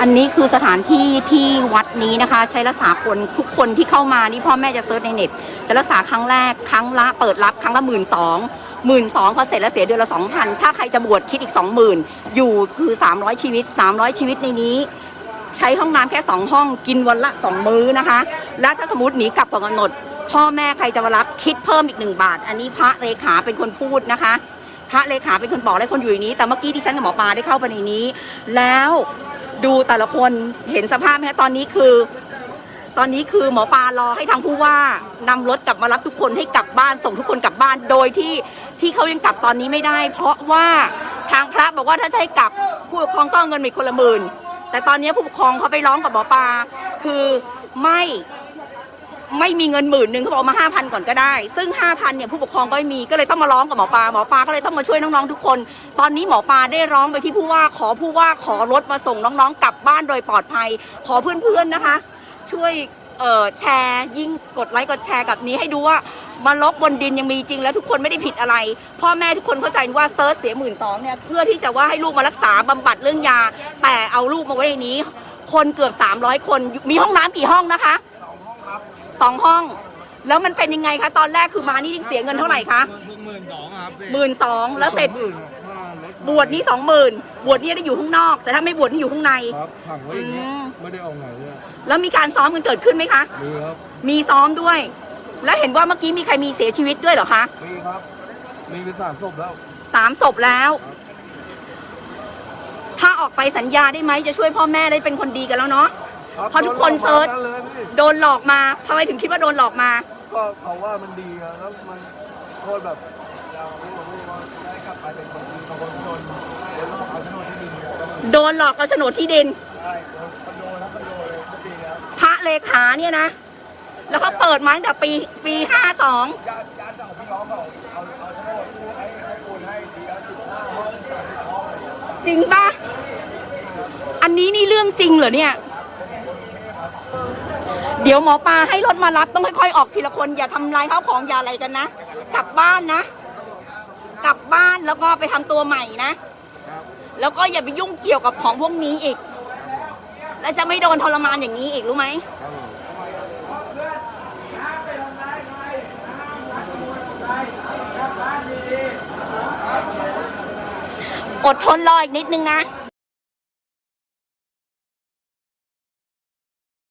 อันนี้คือสถานที่ที่วัดนี้นะคะ ใช้รักษาคนทุกคนที่เข้ามานี่พ่อแม่จะเซิร์ชในเน็ตจะรักษาครั้งแรกครั้งละเปิดรับครั้งละหมื่นสองหมื่นสองพอเสร็จแล้วเสียเดือนละสองพันถ้าใครจะบวชคิดอีกสองหมื่นอยู่คือ300ชีวิต300ชีวิตในนี้ ใช้ห้องน้ำแค่2ห้องกินวันละ2มื้อนะคะ และถ้าสมมติหนีกลับก่อนกำหนด พ่อแม่ใครจะมารับคิดเพิ่มอีก1บาท อันนี้พระเลขาเป็นคนพูดนะคะ พระเลขาเป็นคนบอกและคนอยู่ในนี้ แต่เมื่อกี้ที่ฉันกับหมอปลาได้เข้าไปในนี้ แล้วดูแต่ละคนเห็นสภาพไหมคะตอนนี้คือ ตอนนี้คือหมอปลารอให้ทางผู้ว่านำรถกลับมารับทุกคนให้กลับบ้านส่งทุกคนกลับบ้านโดยที่ที่เขายังกลับตอนนี้ไม่ได้ เพราะว่าทางพระบอกว่าถ้าจะให้กลับผู้ปกครองต้องเอาเงินมีคนละหมื่นแต่ตอนนี้ผู้ปกครองเขาไปร้องกับหมอปลาคือไม่ ไม่มีเงินหมื่นหนึ่งเขาบอกมาห้าพันก่อนก็ได้ ซึ่งห้าพันเนี่ยผู้ปกครองก็ไม่มีก็เลยต้องมาร้องกับหมอปลาหมอปลาก็เลยต้องมาช่วยน้องๆทุกคน ตอนนี้หมอปลาได้ร้องไปที่ผู้ว่าขอผู้ว่าขอรถมาส่งน้องๆกลับบ้านโดยปลอดภัย ขอเพื่อนๆนะคะ ช่วยเอ่อแชร์ยิ่งกดไลค์กดแชร์กับนี้ให้ดูว่ามาลบบนดินยังมีจริงแล้วทุกคนไม่ได้ผิดอะไร พ่อแม่ทุกคนเข้าใจว่าเซิร์ชเสียหมื่นสองเนี่ยเพื่อที่จะว่าให้ลูกมารักษาบำบัดเรื่องยา แต่เอาลูกมาไว้ในนี้ คนเกือบ 300 คนมีห้องน้ำกี่ห้องนะคะ สองห้อง แล้วมันเป็นยังไงคะ ตอนแรกคือมานี่เสียเงินเท่าไหร่คะหมื่นสองครับหมื่นสองแล้วเสร็จหมื่นค่ารถบวชนี่สองหมื่นบวชนี่ได้อยู่ข้างนอก แต่ถ้าไม่บวชนี่อยู่ข้างในครับถังไว้อย่างเงี้ยอืมไม่ได้เอาไหนเนี่ยแล้วมีการซ้อมกันเกิดขึ้นไหมคะมีครับมีซ้อมด้วย แล้วเห็นว่าเมื่อกี้มีใครมีเสียชีวิตด้วยเหรอคะมีครับมีเป็นสามศพแล้วสามศพแล้ว ถ้าออกไปสัญญาได้ไหมจะช่วยพ่อแม่ได้เป็นคนดีกันแล้วเนาะครับ เพราะทุกคนเซิร์ชโดนหลอกมาทั้งนั้นเลยพี่โดนหลอกมาทำไมถึงคิดว่าโดนหลอกมา ก็เขาว่ามันดีอะแล้วมันโทษแบบเราพูดว่าได้กลับไปเป็นคนดีบางคนโดนโดนหลอกเอาโฉนดที่ดินเนี่ยแล้วมันโดนหลอกเอาโฉนดที่ดิน ได้โดนคอนโดแล้วคอนโดเลยก็ดีแล้วพระเลขาเนี่ยนะ แล้วเขาเปิดมาตั้งแต่ปีปีห้าสองญาติญาติเจ้าของพี่น้องเขาเอาเอาโฉนดให้ให้โอนให้ดีแล้วสิบห้าห้องสามสิบห้องจริงปะอันนี้นี่เรื่องจริงเหรอเนี่ย เดี๋ยวหมอปลาให้รถมารับต้องค่อยๆออกทีละคน อย่าทำลายข้าวของอย่าอะไรกันนะ กลับบ้านนะ กลับบ้านแล้วก็ไปทำตัวใหม่นะ แล้วก็อย่าไปยุ่งเกี่ยวกับของพวกนี้อีก และจะไม่โดนทรมานอย่างนี้อีกรู้ไหมอดทนรออีกนิดนึงนะ